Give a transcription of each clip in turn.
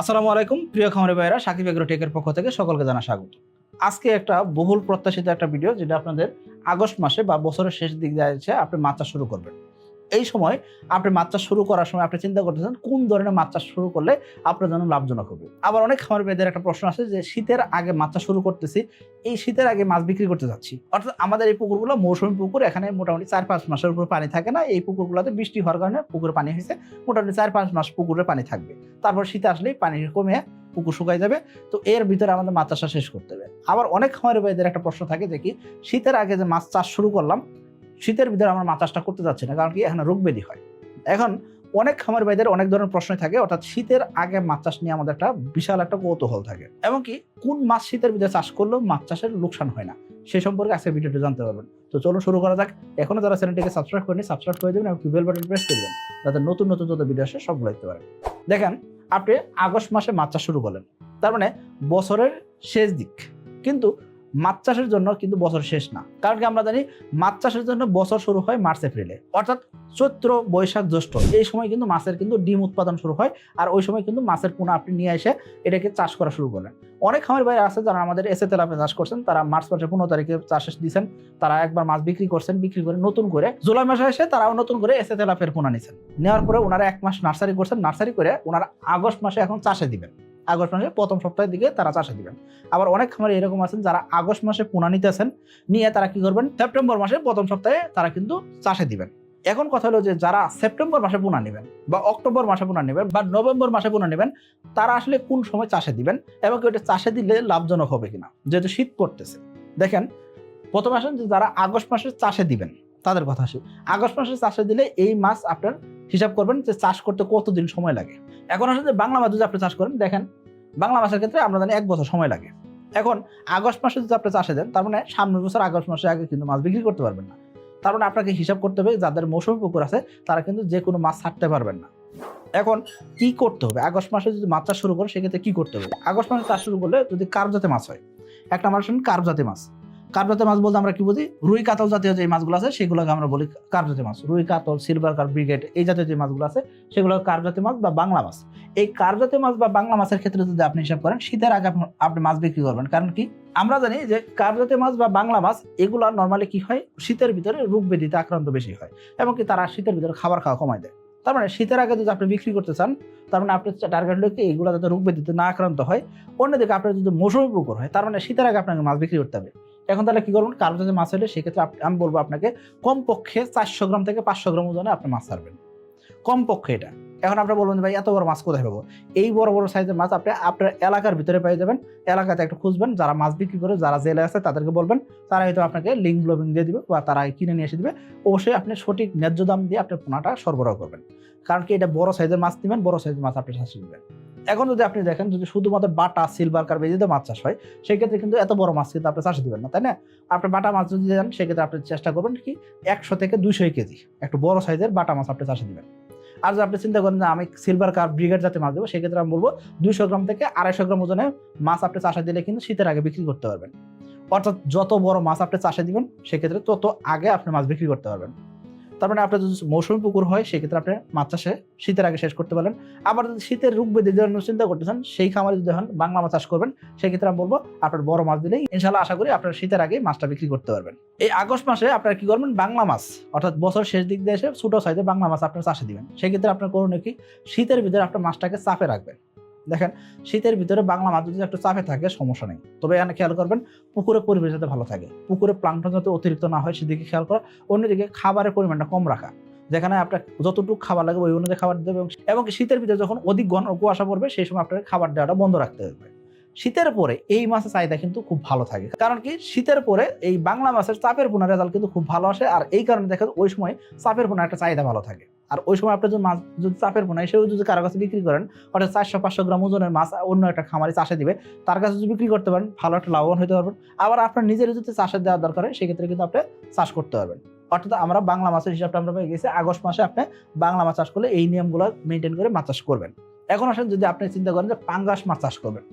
আসসালামু আলাইকুম, প্রিয় খামারি ভাইরা সাকিব এগ্রো টেকের পক্ষ থেকে সকলকে জানা স্বাগত। আজকে একটা বহুল প্রত্যাশিত একটা ভিডিও, যেটা আপনাদের আগস্ট মাসে বা বছরের শেষ দিক যাচ্ছে আপনি মাছ শুরু করবেন। এই সময় আপনি মাছ চাষ শুরু করার সময় আপনি চিন্তা করতেছেন, কোন ধরনের মাছ চাষ শুরু করলে আপনার জন্য লাভজনক হবে? আবার অনেক খামার ভাইদের একটা প্রশ্ন আছে যে, শীতের আগে মাছ চাষ শুরু করতেছি, এই শীতের আগে মাছ বিক্রি করতে যাচ্ছি। অর্থাৎ আমাদের এই পুকুরগুলো মৌসুমী পুকুর, এখানে মোটামুটি চার পাঁচ মাসের উপর পানি থাকে না। এই পুকুরগুলোতে বৃষ্টি হওয়ার কারণে পুকুরে পানি হয়েছে, মোটামুটি চার পাঁচ মাস পুকুরে পানি থাকবে। তারপর শীত আসলেই পানি কমে, পুকুর শুকাই যাবে। তো এর ভিতরে আমাদের মাছ চাষটা শেষ করতে হবে। আবার অনেক খামারি ভাইদের একটা প্রশ্ন থাকে যে কি, শীতের আগে যে মাছ চাষ শুরু করলাম শীতের ভিতরে আমরা মাছ চাষটা করতে যাচ্ছি না, কারণ কি এখানে রোগ ব্যাধি হয়। এখন অনেক খামার ভাইদের অনেক ধরনের প্রশ্ন থাকে, অর্থাৎ শীতের আগে মাছ চাষ নিয়ে আমাদের একটা বিশাল একটা কৌতূহল থাকে। এবং কি কোন মাছ শীতের ভিতরে চাষ করলেও মাছ চাষের লোকসান হয় না সেই সম্পর্কে আজকে ভিডিওটি জানতে পারবেন। তো চলো শুরু করা যাক। এখনও যারা চ্যানেলটিকে সাবস্ক্রাইব করেনি সাবস্ক্রাইব করে দেবেন এবং বেল বাটন প্রেস করে দেবেন, যাতে নতুন নতুন যত ভিডিও আসে সবগুলো দেখতে পারেন। দেখেন, আপনি আগস্ট মাসে মাছ চাষ শুরু করলেন। তার মানে বছরের শেষ দিক। কিন্তু মাছ চাষের জন্য কিন্তু বছর শেষ না। কারণ কি আমরা জানি মাছ চাষের জন্য বছর শুরু হয় মার্চ, এপ্রিলে। অর্থাৎ চৈত্র, বৈশাখ, জ্যৈষ্ঠ এই সময় কিন্তু মাছের কিন্তু ডিম উৎপাদন শুরু হয় আর ওই সময় কিন্তু মাছের পোনা আপনি নিয়ে এসে এটাকে চাষ করা শুরু করলেন। অনেক খামার বাইরে আছে যারা আমাদের এসে তেলাপে চাষ করছেন, তারা মার্চ, মাসের পনেরো তারিখে চাষ দিয়েছেন তারা একবার মাছ বিক্রি করছেন, বিক্রি করে নতুন করে জুলাই মাসে এসে তারাও নতুন করে এসে তেলাপের পোনা নিছেন। নেওয়ার পরে ওনারা এক মাস নার্সারি করছেন, নার্সারি করে ওনারা আগস্ট মাসে এখন চাষে দিবেন। আগস্ট মাসে প্রথম সপ্তাহের দিকে তারা চাষে দিবেন। আবার অনেক খামারে এরকম আছেন যারা আগস্ট মাসে পোনা নিতেছেন নিয়ে তারা কি করবেন? সেপ্টেম্বর মাসে প্রথম সপ্তাহে তারা কিন্তু চাষে দিবেন। এখন কথা হলো যে যারা সেপ্টেম্বর মাসে পোনা নেবেন বা অক্টোবর মাসে পোনা নেবেন বা নভেম্বর মাসে পোনা নেবেন, তারা আসলে কোন সময় চাষে দিবেন এবং ওটা চাষে দিলে লাভজনক হবে কিনা? যেহেতু শীত পড়তেছে। দেখেন, প্রথম আসেন যে যারা আগস্ট মাসে চাষে দিবেন, তাদের কথা আসি। আগস্ট মাসে চাষে দিলে এই মাছ আপনার হিসাব করবেন যে চাষ করতে কতদিন সময় লাগে। এখন আসলে বাংলা মাছ যদি আপনি চাষ করেন, দেখেন বাংলা মাছের ক্ষেত্রে আমরা জানি এক বছর সময় লাগে। এখন আগস্ট মাসে যদি আপনি চাষে দেন, তার মানে সামনের বছর আগস্ট মাসে আগে কিন্তু মাছ বিক্রি করতে পারবেন না। তার মানে আপনাকে হিসাব করতে হবে যাদের মৌসুমি পুকুর আছে, তারা কিন্তু যে কোনো মাছ ছাড়তে পারবেন না। এখন কি করতে হবে? আগস্ট মাসে যদি মাছ চাষ শুরু করে সেক্ষেত্রে কি করতে হবে? আগস্ট মাসে চাষ শুরু করলে যদি কার্প জাতীয় মাছ হয়, একটা মাছ কার্প জাতীয় মাছ। কার্প মাছ বলতে আমরা কি বুঝি? রুই, কাতল জাতীয় যে মাছগুলো আছে, সেগুলোকে আমরা বলি কার্প মাছ। রুই, কাতল, সিলভার কার্প ব্রিগেড, এই জাতীয় যে মাছগুলো আছে, সেগুলো কার্পজাতীয় মাছ বা বাংলা মাছ। এই কার্প মাছ বা বাংলা মাছের ক্ষেত্রে যদি আপনি হিসাব করেন, শীতের আগে আপনি- মাছ বিক্রি করবেন। কারণ কি? আমরা জানি যে কার্পজাতীয় মাছ বা বাংলা মাছ, এগুলো নর্মালি কি হয়? শীতের ভিতরে রোগ ব্যাধিতে আক্রান্ত বেশি হয়। এবং কি তারা শীতের ভিতরে খাবার খাওয়া কমায় দেয়। তার মানে শীতের আগে যদি আপনি বিক্রি করতে চান, তার মানে আপনি টার্গেট হলো কি? এগুলো যাতে রোগ ব্যাধিতে না আক্রান্ত হয়। অন্যদিকে আপনার যদি মৌসুমি পুকুর হয়, তার মানে শীতের আগে আপনাকে মাছ বিক্রি করতে হবে। এখন তাহলে কি করবেন? কার্প জাতীয় মাছ হলে সেক্ষেত্রে আমি বলব আপনাকে, কমপক্ষে চারশো গ্রাম থেকে পাঁচশো গ্রাম ওজনে আপনি মাছ ছাড়বেন। কমপক্ষে এটা। এখন আপনি বলবেন ভাই, এত বড় মাছ কোথায় পাবো? এই বড় বড় সাইজের মাছ আপনি আপনার এলাকার ভিতরে পেয়ে যাবেন। এলাকাতে একটু খুঁজবেন, যারা মাছ বিক্রি করে, যারা জেলে আছে তাদেরকে বলবেন। তারা হয়তো আপনাকে লিঙ্ক ব্লবিং দিয়ে দিবে বা তারা কিনে নিয়ে এসে দিবে। অবশ্যই আপনি সঠিক ন্যায্য দাম দিয়ে আপনি পোনাটা সরবরাহ করবেন। কারণ কি এটা বড় সাইজের মাছ নেবেন, বড় সাইজের মাছ আপনি চাষ দিবেন এখন যদি আপনি দেখেন যদি শুধুমাত্র বাটা সিলভার কার বেজিতে মাছ চাষ হয়, সেক্ষেত্রে কিন্তু এত বড় মাছ কিন্তু আপনি চাষে দিবেন না, তাই না? আপনি বাটা মাছ যদি দেন, সেক্ষেত্রে আপনি চেষ্টা করবেন কি একশো থেকে দুইশো কেজি, একটু বড় সাইজের বাটা মাছ আপনি চাষে দিবেন। আর যদি আপনি চিন্তা করেন যে আমি সিলভার কার ব্রিগেড জাতীয় মাছ দেবো, সেক্ষেত্রে আমি বলব দুইশো গ্রাম থেকে আড়াইশো গ্রাম ওজনে মাছ আপনি চাষে দিলে কিন্তু শীতের আগে বিক্রি করতে পারবেন। অর্থাৎ যত বড় মাছ আপনি চাষে দিবেন, সেক্ষেত্রে তত আগে আপনি মাছ বিক্রি করতে পারবেন। তার মানে আপনার যদি মৌসুমি পুকুর হয়, সেক্ষেত্রে আপনি মাছ চাষে শীতের আগে শেষ করতে পারেন আবার যদি শীতের রূপ বেঁধে জন্য চিন্তা করতেছেন, সেই খামারে যদি হন, বাংলা মাছ চাষ করবেন, সেক্ষেত্রে আমি বলব, আপনার বড় মাছ দিলেই ইনশাল্লাহ আশা করি আপনার শীতের আগে মাছটা বিক্রি করতে পারবেন। এই আগস্ট মাসে আপনারা কি করবেন? বাংলা মাছ, অর্থাৎ বছর শেষ দিক দিয়ে এসে ছোটো সাইজে বাংলা মাছ আপনার চাষে দিবেন। সেক্ষেত্রে আপনার করণীয় কি? শীতের ভিতরে আপনার মাছটাকে চাপে রাখবেন। দেখেন, শীতের ভিতরে বাংলা মাছ যদি একটু চাপে থাকে, সমস্যা নেই। তবে এখানে খেয়াল করবেন, পুকুরের পরিবেশ যাতে ভালো থাকে। পুকুরে প্লাংটন যাতে অতিরিক্ত না হয়, সেদিকে খেয়াল করা। অন্যদিকে খাবারের পরিমাণটা কম রাখা। যেখানে আপনার যতটুকু খাবার লাগবে ওই অনুযায়ী খাবার দেবে এবং- শীতের ভিতরে যখন অধিক ঘন কুয়াশা পড়বে, সেই সময় আপনার খাবার দেওয়াটা বন্ধ রাখতে হবে। শীতের পরে এই মাছের চাহিদা কিন্তু খুব ভালো থাকে। কারণ কি? শীতের পরে এই বাংলা মাছের চাপের পোনার রেজাল্ট কিন্তু খুব ভালো আসে। আর এই কারণে দেখা ওই সময় চাপের পোনার একটা চাহিদা ভালো থাকে। আর ওই সময় আপনার যদি মাছ যদি চাপের পোনা সেও যদি কারও কাছে বিক্রি করেন, অর্থাৎ চারশো, পাঁচশো গ্রাম ওজনের মাছ অন্য একটা খামারে চাষে দিবে, তার কাছে যদি বিক্রি করতে পারেন, ভালো একটা লাভবান হতে পারবেন। আবার আপনার নিজের যদি চাষের দেওয়ার দরকার হয়, সেক্ষেত্রে কিন্তু আপনি চাষ করতে পারবেন। অর্থাৎ আমরা বাংলা মাছের হিসাবটা আমরা পেয়ে গেছি, আগস্ট মাসে আপনি বাংলা মাছ চাষ করলে এই নিয়মগুলো মেনটেন করে মাছ চাষ করবেন। এখন আসেন যদি আপনি চিন্তা করেন যে পাঙ্গাস মাছ চাষ করবেন।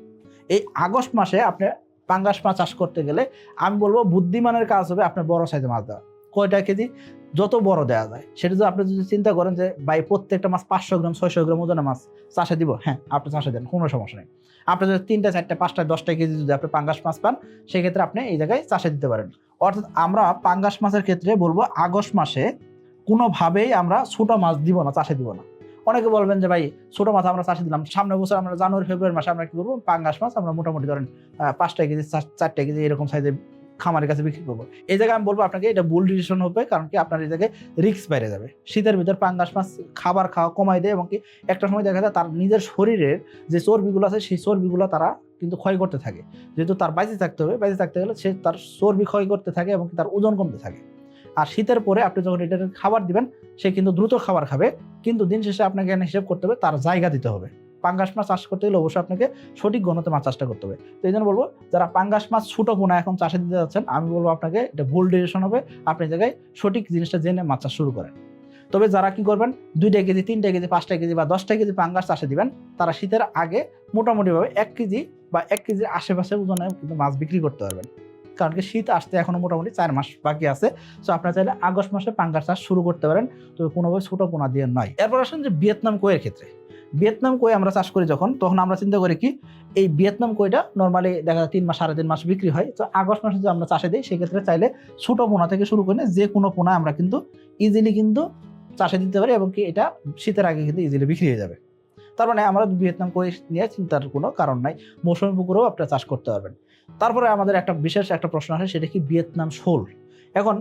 এই আগস্ট মাসে আপনি পাঙ্গাস মাছ চাষ করতে গেলে আমি বলব বুদ্ধিমানের কাজ হবে আপনার বড় সাইজে মাছ দেওয়া। কয়টা কেজি? যত বড় দেওয়া যায়। সেটা যদি আপনি যদি চিন্তা করেন যে, ভাই, প্রত্যেকটা মাছ পাঁচশো গ্রাম, ছয়শো গ্রাম ওজনের মাছ, চাষে দিব? হ্যাঁ আপনি চাষে দেন, কোনো সমস্যা নেই। আপনি যদি তিনটা, চারটা, পাঁচটা, দশটা কেজি যদি আপনি পাঙ্গাস মাছ পান, সেক্ষেত্রে আপনি এই জায়গায় চাষে দিতে পারেন। অর্থাৎ আমরা পাঙ্গাস মাছের ক্ষেত্রে বলব, আগস্ট মাসে কোনোভাবেই আমরা ছোট মাছ দিব না, চাষে দিব না। অনেকে বলবেন যে, ভাই, ছোটো মাছ আমরা চাষে দিলাম। সামনে বছর আমরা জানুয়ারি, ফেব্রুয়ারি মাসে আমরা কি করব? পাঙ্গাস মাছ আমরা মোটামুটি ধরেন পাঁচটা কেজি, চার- চারটা কেজি এরকম সাইজে খামারের কাছে বিক্রি করব। এই জায়গায় আমি বলব আপনাকে এটা ভুল ডিসিশন হবে, কারণ কি আপনার এই জায়গায় রিস্ক বেড়ে যাবে। শীতের ভিতর পাঙ্গাস মাছ খাবার খাওয়া কমাই দেয় এবং কি একটা সময় দেখা যায় তার নিজের শরীরের যে চর্বিগুলো আছে, সেই চর্বিগুলো তারা কিন্তু ক্ষয় করতে থাকে। যেহেতু তার বাইচে থাকতে হবে বাইচে থাকতে গেলে সে তার চর্বি ক্ষয় করতে থাকে এবং তার ওজন কমতে থাকে। আর শীতের পরে আপনি যখন এটাকে খাবার দিবেন, সে কিন্তু দ্রুত খাবার খাবে, কিন্তু দিন শেষে আপনাকে এখানে হিসেব করতে হবে, তার জায়গা দিতে হবে। পাঙ্গাস মাছ চাষ করতে গেলে অবশ্যই আপনাকে সঠিক গণতে মাছ চাষটা করতে হবে। তো এই জন্য বলব, যারা পাঙ্গাস মাছ ছোটো পোনা এখন চাষে দিতে যাচ্ছেন, আমি বলব আপনাকে এটা ভুল ডিসিশন হবে। আপনি জায়গায় সঠিক জিনিসটা জেনে মাছ চাষ শুরু করেন। তবে যারা কি করবেন, দুইটা কেজি, তিনটা কেজি, পাঁচটা কেজি বা দশটা কেজি পাঙ্গাস চাষে দিবেন, তারা শীতের আগে মোটামুটিভাবে এক কেজি বা এক কেজির আশেপাশে ওজনে কিন্তু মাছ বিক্রি করতে পারবেন। কারণ কি শীত আসতে এখনও মোটামুটি চার মাস বাকি আছে। সো আপনারা চাইলে আগস্ট মাসে পাঙ্গাস চাষ শুরু করতে পারেন। তবে কোনোভাবে ছোটো পোনা দিয়ে নয়। এরপর আসেন যে ভিয়েতনাম কোয়ের ক্ষেত্রে। ভিয়েতনাম কই আমরা চাষ করি যখন, তখন আমরা চিন্তা করি কি, এই ভিয়েতনাম কইটা নর্মালি দেখা যায় তিন মাস, সাড়ে তিন মাস বিক্রি হয়। তো আগস্ট মাসে যদি আমরা চাষে দিই, সেক্ষেত্রে চাইলে ছোটো পোনা থেকে শুরু করে যে কোনো পোনা আমরা কিন্তু ইজিলি কিন্তু চাষে দিতে পারি এবং কি এটা শীতের আগে কিন্তু ইজিলি বিক্রি হয়ে যাবে। তার মানে আমরা ভিয়েতনাম কই নিয়ে চিন্তার কোনো কারণ নাই, মৌসুমি পুকুরেও আপনারা চাষ করতে পারবেন। তারপরে আমাদের একটা বিশেষ একটা প্রশ্ন আসে, সেটা কি ভিয়েতনাম শোল? এখন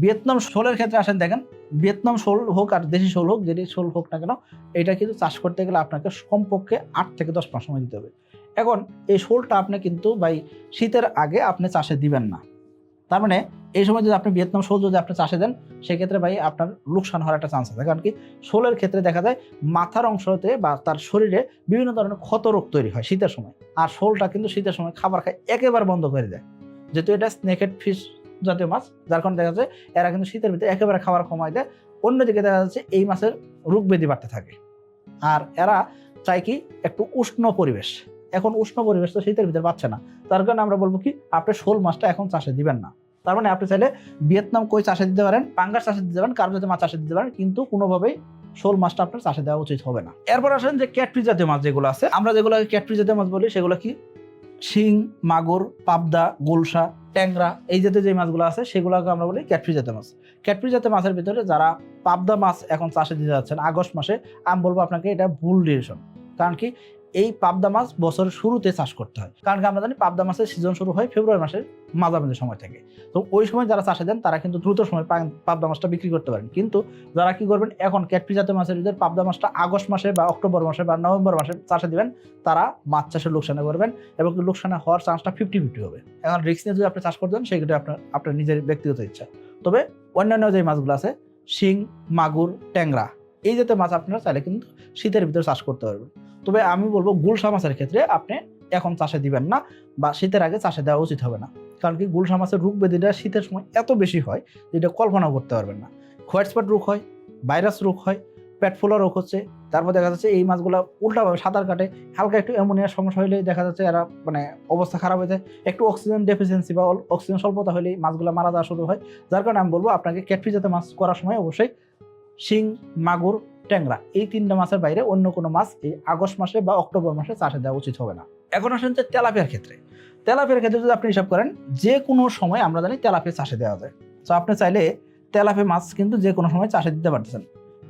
ভিয়েতনাম শোলের ক্ষেত্রে আসেন, দেখেন, ভিয়েতনাম শোল হোক আর দেশি শোল হোক যেটি শোল হোক না কেন, এটা কিন্তু চাষ করতে গেলে আপনাকে কমপক্ষে আট থেকে দশ মাস সময় দিতে হবে। এখন এই শোলটা আপনি কিন্তু ভাই শীতের আগে আপনি চাষে দিবেন না। তার মানে এই সময় যদি আপনি ভিয়েতনাম শোল যদি আপনি চাষে দেন, সেক্ষেত্রে ভাই আপনার লোকসান হওয়ার একটা চান্স আছে। কারণ কি শোলের ক্ষেত্রে দেখা যায় মাথার অংশতে বা তার শরীরে বিভিন্ন ধরনের ক্ষত রোগ তৈরি হয় শীতের সময়। আর শোলটা কিন্তু শীতের সময় খাবার খায় একেবারে বন্ধ করে দেয়। যেহেতু এটা স্নেকেড ফিশ জাতীয় মাছ, যার কারণে দেখা যাচ্ছে এরা কিন্তু শীতের ভিতরে একেবারে খাবার কমায় দেয়। অন্যদিকে দেখা যাচ্ছে এই মাছের রোগ ব্যাধি বাড়তে থাকে। আর এরা চাই কি? একটু উষ্ণ পরিবেশ। এখন উষ্ণ পরিবেশ তো শীতের ভিতরে পাচ্ছে না। তার কারণে আমরা বলব কি? আপনি শোল মাছটা এখন চাষে দিবেন না। তার মানে আপনি চাইলে ভিয়েতনাম কই চাষে দিতে পারেন, পাঙ্গাস চাষে দিতে পারেন, কারও জাতীয় মাছ চাষে দিতে পারেন, কিন্তু কোনোভাবেই শোল মাছটা আপনার চাষে দেওয়া উচিত হবে না। এরপর আসেন যে ক্যাটফি জাতীয় মাছ যেগুলো আছে। আমরা যেগুলো ক্যাটফি জাতীয় মাছ বলি, সেগুলো কি? শিং, মাগুর, পাবদা, গোলসা ট্যাংরা, এই জাতীয় যে মাছগুলো আছে, সেগুলোকে আমরা বলি ক্যাটফি জাতীয় মাছ। ক্যাটফি জাতীয় মাছের ভিতরে যারা পাবদা মাছ এখন চাষে দিতে যাচ্ছেন, আগস্ট মাসে, আমি বলব আপনাকে এটা ভুল ডিরেকশন কারণ কি এই পাবদা মাছ বছরের শুরুতে চাষ করতে হয়। কারণ আমরা জানি পাবদা মাছের সিজন শুরু হয় ফেব্রুয়ারি মাসের মাঝামাঝি সময় থেকে। তো ওই সময় যারা চাষে দেন, তারা কিন্তু দ্রুত সময় পাবদা মাছটা বিক্রি করতে পারেন। কিন্তু যারা কি করবেন, এখন ক্যাটফি জাতীয় মাছের ভিতরে পাবদা মাছটা আগস্ট মাসে বা অক্টোবর মাসে বা নভেম্বর মাসে চাষে দিবেন, তারা মাছ চাষে লোকসানে করবেন এবং লোকসানে হওয়ার চান্সটা ফিফটি ফিফটি হবে। এখন রিস্ক নিয়ে যদি আপনি চাষ করতেন সেক্ষেত্রে আপনার আপনার নিজের ব্যক্তিগত ইচ্ছা। তবে অন্যান্য যে মাছগুলো আছে, শিং, মাগুর, ট্যাংরা এই জাতীয় মাছ আপনারা চাইলে কিন্তু শীতের ভিতরে চাষ করতে পারবেন। তবে আমি বলব গুলশা মাছের ক্ষেত্রে আপনি এখন চাষে দিবেন না বা শীতের আগে চাষে দেওয়া উচিত হবে না। কারণ কি গুলশা মাছের রোগ ব্যাধিটা শীতের সময় এত বেশি হয় যেটা কল্পনা করতে পারবেন না। হোয়াইট স্পট রোগ হয়, ভাইরাস রোগ হয়, পেট রোগ হচ্ছে, তারপর দেখা যাচ্ছে এই মাছগুলো উল্টাভাবে সাঁতার কাটে, হালকা একটু অ্যামোনিয়ার সমস্যা হলে দেখা যাচ্ছে এরা মানে অবস্থা খারাপ হয়ে যায়। একটু অক্সিজেন ডেফিসিয়েন্সি বা অক্সিজেন স্বল্পতা হলেই মাছগুলো মারা যাওয়া শুরু হয়। যার কারণে আমি বলব আপনাকে ক্যাটফি জাতীয় মাছ করার সময় অবশ্যই শিং, মাগুর, ট্যাংরা এই তিনটা মাছের বাইরে অন্য কোনো মাছ এই আগস্ট মাসে বা অক্টোবর মাসে চাষে দেওয়া উচিত হবে না। এখন আসেন যে তেলাপিয়ার ক্ষেত্রে। তেলাপিয়ার ক্ষেত্রে যদি আপনি হিসাব করেন, যে কোনো সময় আমরা জানি তেলাপিয়া চাষে দেওয়া যায়। তো আপনি চাইলে তেলাপিয়া মাছ কিন্তু যে কোনো সময় চাষে দিতে পারতেছেন।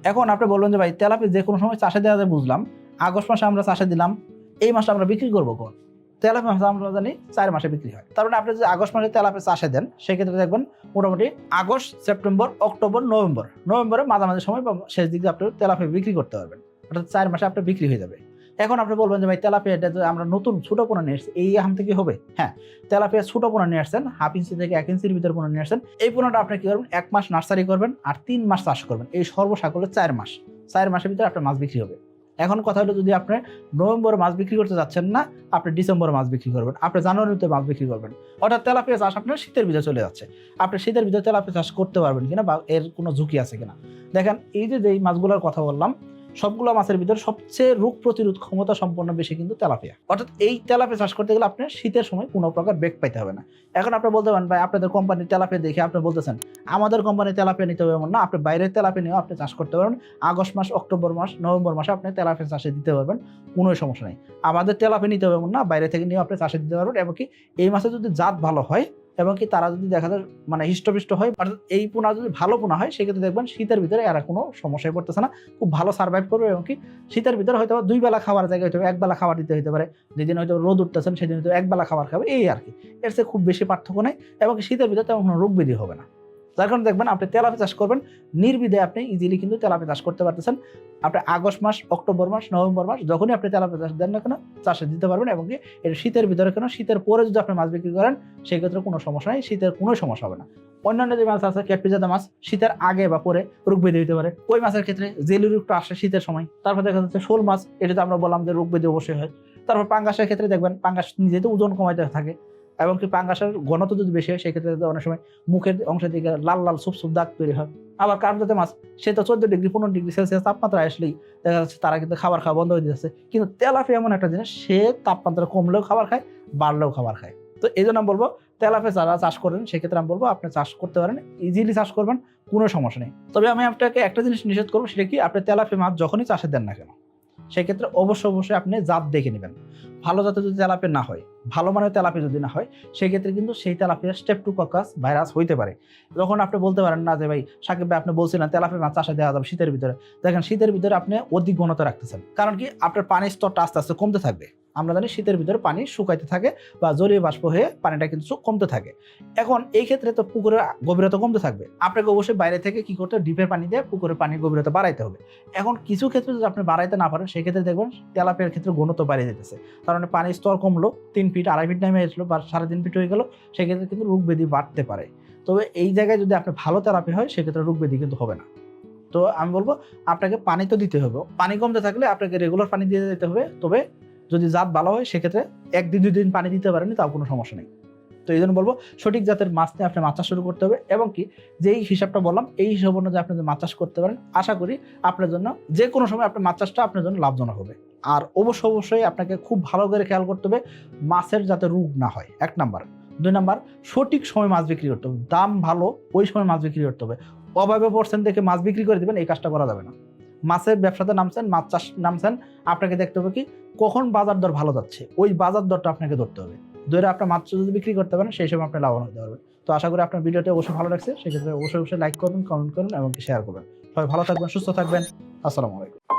এখন আপনি বলবেন যে, ভাই, তেলাপিয়া যে কোনো সময় চাষে দেওয়া যায়, বুঝলাম। আগস্ট মাসে আমরা চাষে দিলাম। এই মাসে আমরা বিক্রি করব কোন তেলাপিয়া মাছ আমরা জানি চার মাসে বিক্রি হয়। তার মানে আপনি যদি আগস্ট মাসে তেলাপিয়া চাষে দেন, সেক্ষেত্রে দেখবেন মোটামুটি আগস্ট, সেপ্টেম্বর, অক্টোবর, নভেম্বর, নভেম্বরে মাঝামাঝি সময় বা শেষ দিকে আপনি তেলাপিয়া বিক্রি করতে পারবেন। অর্থাৎ চার মাসে আপনার বিক্রি হয়ে যাবে। এখন আপনি বলবেন যে, ভাই তেলাপিয়াটা যে আমরা নতুন ছোটো পোনা নিয়ে এসেছি এই আম থেকে হবে? হ্যাঁ তেলাপিয়া ছোটো পোনা নিয়ে আসছেন, হাফ ইঞ্চি থেকে এক ইঞ্চির ভিতরে পোনা নিয়ে আসছেন। এই পোনাটা আপনি কি করবেন? এক মাস নার্সারি করবেন আর তিন মাস চাষ করবেন। এই সর্বসাকলে চার মাস। চার মাসের ভিতরে আপনার মাছ বিক্রি হবে। এখন কথা হলো যদি আপনি নভেম্বর মাছ বিক্রি করতে যাচ্ছেন না, আপনি ডিসেম্বর মাছ বিক্রি করবেন। আপনি জানুয়ারিতে মাছ বিক্রি করবেন। অর্থাৎ তেলাপিয়া চাষ আপনার শীতের ভিতরে চলে যাচ্ছে। আপনি শীতের ভিতরে তেলাপিয়া চাষ করতে পারবেন কিনা বা এর কোনো ঝুঁকি আছে কিনা? দেখেন এই যে যেই মাছগুলোর কথা বললাম সবগুলো মাছের ভিতরে সবচেয়ে রোগ প্রতিরোধ ক্ষমতা সম্পন্ন বেশি কিন্তু তেলাপিয়া। অর্থাৎ এই তেলাপিয়া চাষ করতে গেলে আপনার শীতের সময় কোনো প্রকার বেগ পাইতে হবে না। এখন আপনি বলতে পারেন, ভাই, আপনাদের কোম্পানির তেলাপিয়া দেখে আপনি বলতেছেন, আমাদের কোম্পানি তেলাপিয়া নিতে হবে এমন না, আপনি বাইরের তেলাপিয়া নিয়েও আপনি চাষ করতে পারবেন। আগস্ট মাস, অক্টোবর মাস, নভেম্বর মাসে আপনি তেলাপিয়া চাষে দিতে পারবেন, কোনো সমস্যা নেই। আমাদের তেলাপিয়া নিতে হবে এমন না, বাইরে থেকে নিয়েও আপনি চাষে দিতে পারবেন এবং কি এই মাসে যদি জাত ভালো হয় এবং কি তারা যদি দেখা যায় মানে হিষ্টপিষ্ট হয়, অর্থাৎ এই পোনা যদি ভালো পোনা হয়, সেক্ষেত্রে দেখবেন শীতের ভিতরে এরা কোনো সমস্যায় পড়তেছে না। খুব ভালো সার্ভাইভ করবে এবং কি শীতের ভিতরে হয়তো বা দুই বেলা খাবার জায়গায় হয়তো এক বেলা খাবার দিতে হতে পারে। যেদিন হয়তো রোদ উঠতেছেন সেদিন হয়তো এক বেলা খাবার খাবে, এই আর কি। এর চেয়ে খুব বেশি পার্থক্য নেই এবং শীতের ভিতরে তেমন কোনো রোগ ব্যাধি হবে না। যার কারণে দেখবেন আপনি তেলাপি চাষ করবেন নির্বিধে আপনি ইজিলি কিন্তু তেলাপি চাষ করতে পারতেছেন। আপনি আগস্ট মাস, অক্টোবর মাস, নভেম্বর মাস যখনই আপনি তেলাপি চাষ দেন না কেন, চাষে দিতে পারবেন এবং কি এটা শীতের ভিতরে কেন, শীতের পরে যদি আপনি মাছ বিক্রি করেন, সেক্ষেত্রে কোনো সমস্যা নেই, শীতের কোনো সমস্যা হবে না। অন্যান্য যে মাছ আছে ক্যাটপিজাদা মাছ, শীতের আগে বা পরে রোগ ব্যাধি হতে পারে। ওই মাছের ক্ষেত্রে জেলি রোগটা আসে শীতের সময়। তারপর দেখা যাচ্ছে শোল মাছ, এটাতে আমরা বললাম যে রোগ বেঁধে অবশ্যই হয়। তারপর পাঙ্গাসের ক্ষেত্রে দেখবেন পাঙ্গাস নিজে তো ওজন কমাইতে থাকে। এবং কি পাঙ্গাসের ঘনত্ব যদি বেশি হয়, সেক্ষেত্রে অনেক সময় মুখের অংশের দিকে লাল লাল, সুপ সুপ দাগ তৈরি হয়। আবার কার্পজাতে মাছ, সে তো চোদ্দ ডিগ্রি, পনেরো ডিগ্রি সেলসিয়াস তাপমাত্রা আসলেই দেখা যাচ্ছে তারা কিন্তু খাবার খাওয়া বন্ধ হয়ে যাচ্ছে। কিন্তু তেলাপিয়া এমন একটা জিনিস, সে তাপমাত্রা কমলেও খাবার খায়, বাড়লেও খাবার খায়। তো এই জন্য আমি বলব, তেলাপিয়া যারা চাষ করেন, সেক্ষেত্রে আমি বলব, আপনি চাষ করতে পারেন ইজিলি চাষ করবেন, কোনো সমস্যা নেই। তবে আমি আপনাকে একটা জিনিস নিষেধ করব, সেটা কি, আপনি তেলাপিয়া মাছ যখনই চাষে দেন না কেন? সেক্ষেত্রে অবশ্যই অবশ্যই আপনি জাত দেখে নেবেন। ভালো জাতের যদি তেলাপিয়া না হয়, ভালো মানের তেলাপি যদি না হয়, সেক্ষেত্রে কিন্তু সেই tilapia streptococcus virus হইতে পারে। যখন আপনি বলতে পারেন না যে, ভাই, সাকিব ভাই, আপনি বলছিলেন তেলাপিয়া মাছ চাষে দেওয়া যাবে শীতের ভিতরে। দেখেন, শীতের ভিতরে আপনি অধিক ঘনতা রাখতেছেন। কারণ কি, আপনার পানির স্তরটা আস্তে আস্তে কমতে থাকবে। আমরা জানি শীতের ভিতরে পানি শুকাইতে থাকে বা জলীয় বাষ্প হয়ে পানিটা কিন্তু কমতে থাকে। এখন এই ক্ষেত্রে তো পুকুরের গভীরতা কমতে থাকবে। আপনাকে অবশ্যই বাইরে থেকে কি করতে ডিপের পানি দিয়ে পুকুরের পানির গভীরতা বাড়াইতে হবে। এখন কিছু ক্ষেত্রে যদি আপনি বাড়াইতে না পারেন, সেক্ষেত্রে দেখবেন তেলাপিয়ার ক্ষেত্রে ঘনত্ব বাড়িয়ে যেতেছে কারণ পানির স্তর কমলো, তিন ফিট, আড়াই ফিট নেমে আসলো বা সাড়ে তিন ফিট হয়ে গেলো, সেক্ষেত্রে কিন্তু রোগ ব্যাধি বাড়তে পারে। তবে এই জায়গায় যদি আপনি ভালো তেলাপি হয়, সেক্ষেত্রে রোগ ব্যাধি কিন্তু হবে না। তো আমি বলব, আপনাকে পানি তো দিতে হবে। পানি কমতে থাকলে আপনাকে রেগুলার পানি দিয়ে দিতে হবে। তবে যদি জাত ভালো হয়, সেক্ষেত্রে একদিন, দুই দিন পানি দিতে পারেনি তাও কোনো সমস্যা নেই। তো এই জন্য বলব, সঠিক জাতের মাছ নিয়ে আপনি মাছ চাষ শুরু করতে হবে এবং কি যেই হিসাবটা বললাম, এই হিসাব অনুযায়ী আপনি যদি মাছ চাষ করতে পারেন, আশা করি আপনার জন্য যে কোনো সময় আপনার মাছ চাষটা আপনার জন্য লাভজনক হবে। আর অবশ্য, অবশ্যই আপনাকে খুব ভালো করে খেয়াল করতে হবে, মাছের যাতে রোগ না হয়। এক নাম্বার। দুই নাম্বার, সঠিক সময় মাছ বিক্রি করতে হবে। দাম ভালো, ওই সময় মাছ বিক্রি করতে হবে। অভাবে পড়ছেন দেখে মাছ বিক্রি করে দেবেন, এই কাজটা করা যাবে না। মাছের ব্যবসাতে নামছেন, মাছ চাষ নামছেন, আপনাকে দেখতে হবে কি, কখন বাজার দর ভালো যাচ্ছে, ওই বাজার দরটা আপনাকে ধরতে হবে। ধরে আপনার মাছ যদি বিক্রি করতে পারেন, সেই সময় আপনি লাভবান হতে পারবেন। তো আশা করি আপনার ভিডিওটি অবশ্যই ভালো লাগছে, সেক্ষেত্রে অবশ্যই অবশ্যই লাইক করবেন কমেন্ট করুন এবং শেয়ার করবেন। সবাই ভালো থাকবেন, সুস্থ থাকবেন। আসসালামু আলাইকুম।